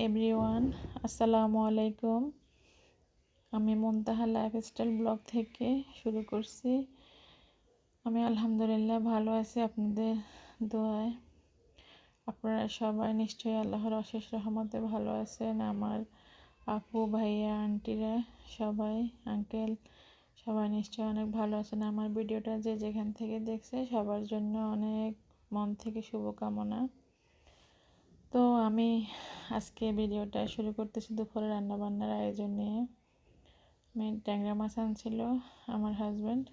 Everyone, আসসালামু আলাইকুম। আমি মুনতাহা লাইফস্টাইল ব্লগ থেকে শুরু করছি। আমি আলহামদুলিল্লাহ ভালো আছি আপনাদের দোয়ায়। আপনারা সবাই নিশ্চয়ই আল্লাহর অশেষ রহমতে ভালো আছেন। আমার আপু, ভাইয়া, আন্টিরা সবাই, আঙ্কেল সবাই নিশ্চয়ই অনেক ভালো আছেন। আমার ভিডিওটা যে যেখান থেকে দেখছে সবার জন্য অনেক মন থেকে শুভকামনা। তো আমি আজকে ভিডিওটা শুরু করতেছি দুপুরে রান্নাবান্নার আয়োজন নিয়ে। আমি ট্যাংরা মাছ আনছিল আমার হাজব্যান্ড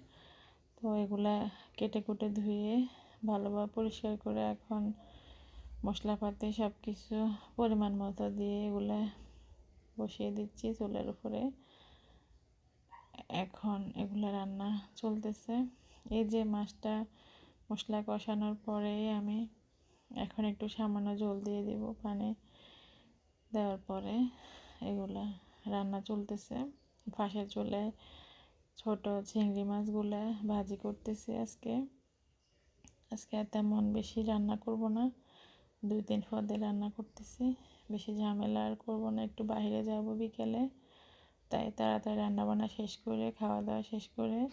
তো এগুলা কেটে কুটে ধুয়ে ভালোভাবে পরিষ্কার করে এখন মশলাপাতি সব কিছু পরিমাণ মতো দিয়ে এগুলা বসিয়ে দিচ্ছি চুলের উপরে। এখন এগুলা রান্না চলতেছে। এই যে মাছটা মশলা কষানোর পরে আমি এখন একটু সামান্য জল দিয়ে দিব পানি দেওয়ার পরে এগুলা রান্না চলতেছে। ফাঁসের চুলে ছোট চিংড়ি মাছগুলা ভাজি করতেছি আজকে। আজকে তেমন বেশি রান্না করব না। দুই তিন পদে রান্না করতেছি। বেশি ঝামেলা আর করব না, একটু বাইরে যাব বিকেলে। তাই তাড়াতাড়ি রান্না বান্না শেষ করে, খাওয়া দাওয়া শেষ করে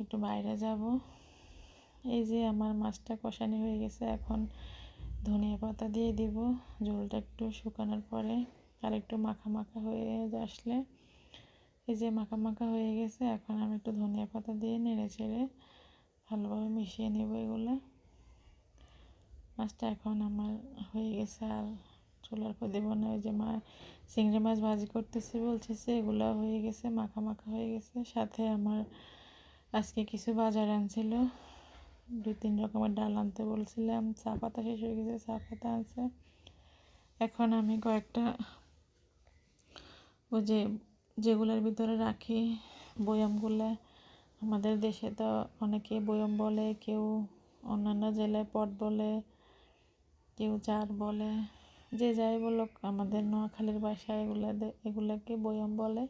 একটু বাইরে যাব। এই যে আমার মাছটা কষানি হয়ে গেছে, এখন ধনিয়া পাতা দিয়ে দিব। ঝোলটা একটু শুকানোর পরে আর একটু মাখা মাখা হয়ে আসলে এই যে মাখা মাখা হয়ে গেছে, এখন আমি একটু ধনিয়া পাতা দিয়ে নেড়ে চেড়ে ভালোভাবে মিশিয়ে নেব এগুলো। মাছটা এখন আমার হয়ে গেছে আর চুলার পর দেবো না, ওই যে মা চিংড়ি মাছ ভাজি করতেছি বলতেছে, এগুলো হয়ে গেছে, মাখা মাখা হয়ে গেছে। সাথে আমার আজকে কিছু বাজার আনছিল দুই তিন রকমের ডাল আনতে বলছিলাম। চা পাতা শেষ হয়ে গেছে, চা পাতা আছে। এখন আমি কয়েকটা ওই যে যেগুলোর ভিতরে রাখি, বয়ামগুলো। আমাদের দেশে তো অনেকে বয়ম বলে, কেউ অন্যান্য জেলায় পট বলে, কেউ চার বলে। যে যাই বলুক, আমাদের নোয়াখালীর বাসায় এগুলো এগুলাকে বয়ম বলে।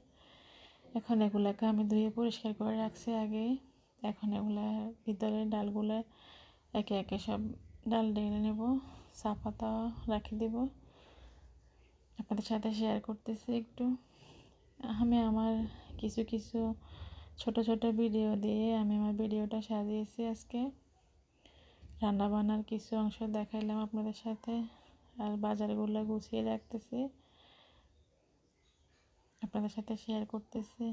এখন এগুলাকে আমি ধুয়ে পরিষ্কার করে রাখছি আগে এখন এগুলা ভিতরে ডালগুলো একে একে সব ডাল ডেলে নেব চা পাতা রাখি দেব। আপনাদের সাথে শেয়ার করতেছি একটু। আমি আমার কিছু কিছু ছোট ছোট ভিডিও দিয়ে আমি আমার ভিডিওটা সাজিয়েছি আজকে। রান্না বান্নার কিছু অংশ দেখাইলাম আপনাদের সাথে আর বাজারগুলো গুছিয়ে রাখতেছি। আপনাদের সাথে শেয়ার করতেছি।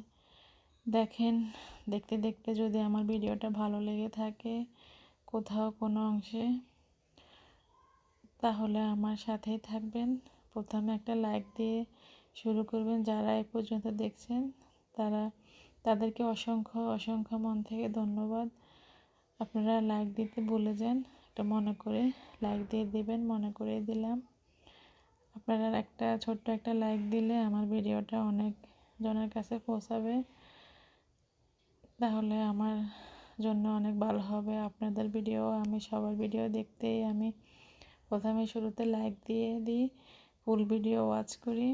দেখেন, দেখতে দেখতে যদি আমার ভিডিওটা ভালো লেগে থাকে কোথাও কোনো অংশে, তাহলে আমার সাথেই থাকবেন। প্রথমে একটা লাইক দিয়ে শুরু করবেন যারা এ পর্যন্ত দেখছেন। তারা, তাদেরকে অসংখ্য অসংখ্য মন থেকে ধন্যবাদ। আপনারা লাইক দিতে ভুলে যান, একটা মনে করে লাইক দিয়ে দেবেন, মনে করে দিলাম। আপনারা একটা ছোট্ট একটা লাইক দিলে আমার ভিডিওটা অনেক জনের কাছে পৌঁছাবে। তাহলে আমার জন্য অনেক ভালো হবে। আপনাদের ভিডিও আমি সবার ভিডিও দেখতেই আমি প্রথমে শুরুতে লাইক দিয়ে দিই ফুল ভিডিও ওয়াচ করি।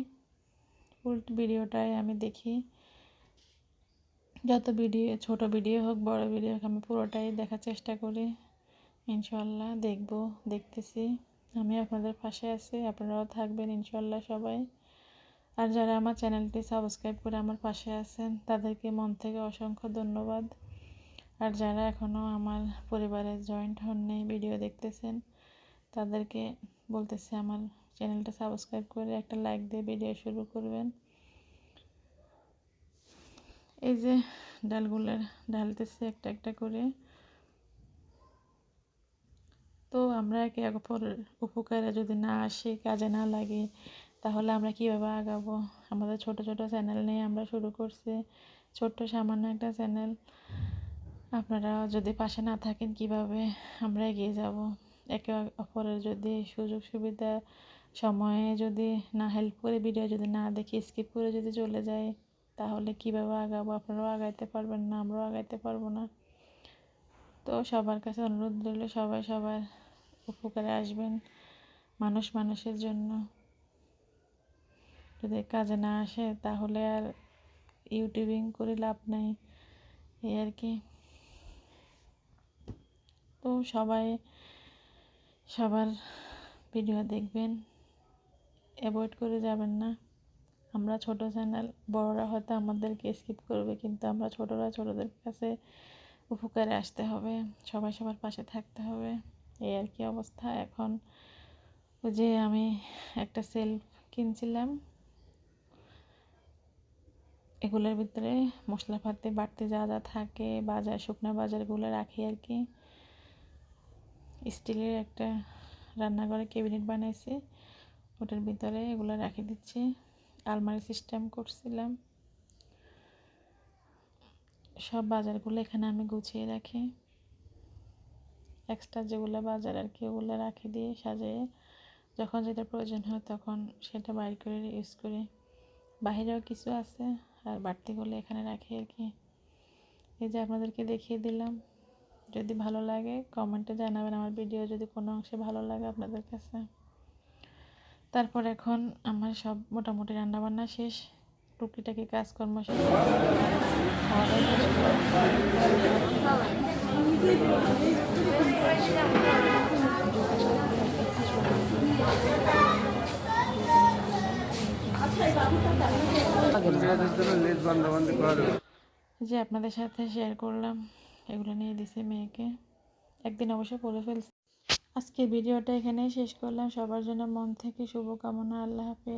ফুল ভিডিওটাই আমি দেখি। যত ভিডিও ছোট ভিডিও হোক, বড় ভিডিও হোক, আমি পুরোটাই দেখার চেষ্টা করি। ইনশাল্লাহ দেখব, দেখতেছি। আমি আপনাদের পাশে আছি, আপনারাও থাকবেন ইনশাল্লাহ সবাই। আর যারা আমার চ্যানেলটি সাবস্ক্রাইব করে আমার পাশে আছেন, তাদেরকে মন থেকে অসংখ্য ধন্যবাদ। আর যারা এখনও আমার পরিবারে জয়েন্ট হন নেই ভিডিও দেখতেছেন, তাদেরকে বলতেছে আমার চ্যানেলটা সাবস্ক্রাইব করে একটা লাইক দিয়ে ভিডিও শুরু করবেন। এই যে ডালগুলোর ঢালতেছে একটা একটা করে। তো আমরা একে অপরের উপকারে যদি না আসি, কাজে না লাগে তাহলে আমরা কীভাবে আগাবো? আমাদের ছোট ছোট চ্যানেল নিয়ে আমরা শুরু করছি। ছোট্ট, সামান্য একটা চ্যানেল আপনারা যদি পাশে না থাকেন কীভাবে আমরা এগিয়ে যাব? একে অপরের যদি সুযোগ, সুবিধা, সময়ে যদি না হেল্প করে ভিডিও যদি না দেখি স্কিপ করে যদি চলে যায় তাহলে কীভাবে আগাবো? আপনারাও আগাইতে পারবেন না, আমরাও আগাইতে পারব না। তো সবার কাছে অনুরোধ রইল, সবাই সবার উপকারে আসবেন, মানুষ মানুষের জন্য। যদি কাজে না আসে, তাহলে আর ইউটিউবিং করে লাভ নাই। এই আর কি। তো সবাই সবার ভিডিও দেখবেন, অ্যাভয়েড করে যাবেন না। আমরা ছোট চ্যানেল, বড়রা হয়তো আমাদেরকে স্কিপ করবে, কিন্তু আমরা ছোটরা ছোটদের কাছে উপকারে আসতে হবে, সবাই সবার পাশে থাকতে হবে। এই আর কি অবস্থা। এখন যে আমি একটা সেলফ কিনছিলাম এগুলোর ভিতরে মশলাপাতি বাড়তে যা যা থাকে, বাজার, শুকনো বাজারগুলো রাখি আর কি। স্টিলের একটা রান্নাঘরে ক্যাবিনেট বানাইছি, ওটার ভিতরে এগুলো রাখি দিচ্ছি। আলমারি সিস্টেম করছিলাম। সব বাজারগুলো এখানে আমি গুছিয়ে রাখি। এক্সট্রা যেগুলো বাজার আর কি, ওগুলো রাখি দিয়ে সাজিয়ে, যখন যেটা প্রয়োজন হয় তখন সেটা বাইর করে ইউজ করি। বাহিরেও কিছু আছে। আর বাড়তিগুলো এখানে রাখি আর কি। এই যে আপনাদেরকে দেখিয়ে দিলাম। যদি ভালো লাগে কমেন্টে জানাবেন আমার ভিডিও যদি কোনো অংশে ভালো লাগে আপনাদের কাছে। তারপর এখন আমার সব মোটামুটি রান্নাবান্না শেষ। টুকিটাকি কাজকর্ম শেষ। খাওয়া দাওয়া যে আপনাদের সাথে শেয়ার করলাম, এগুলো নিয়ে দিছি মেয়েকে। একদিন অবশ্য পড়ে ফেলছি। আজকে ভিডিওটা এখানেই শেষ করলাম। সবার জন্য মন থেকে শুভকামনা। আল্লাহ হাফেজ।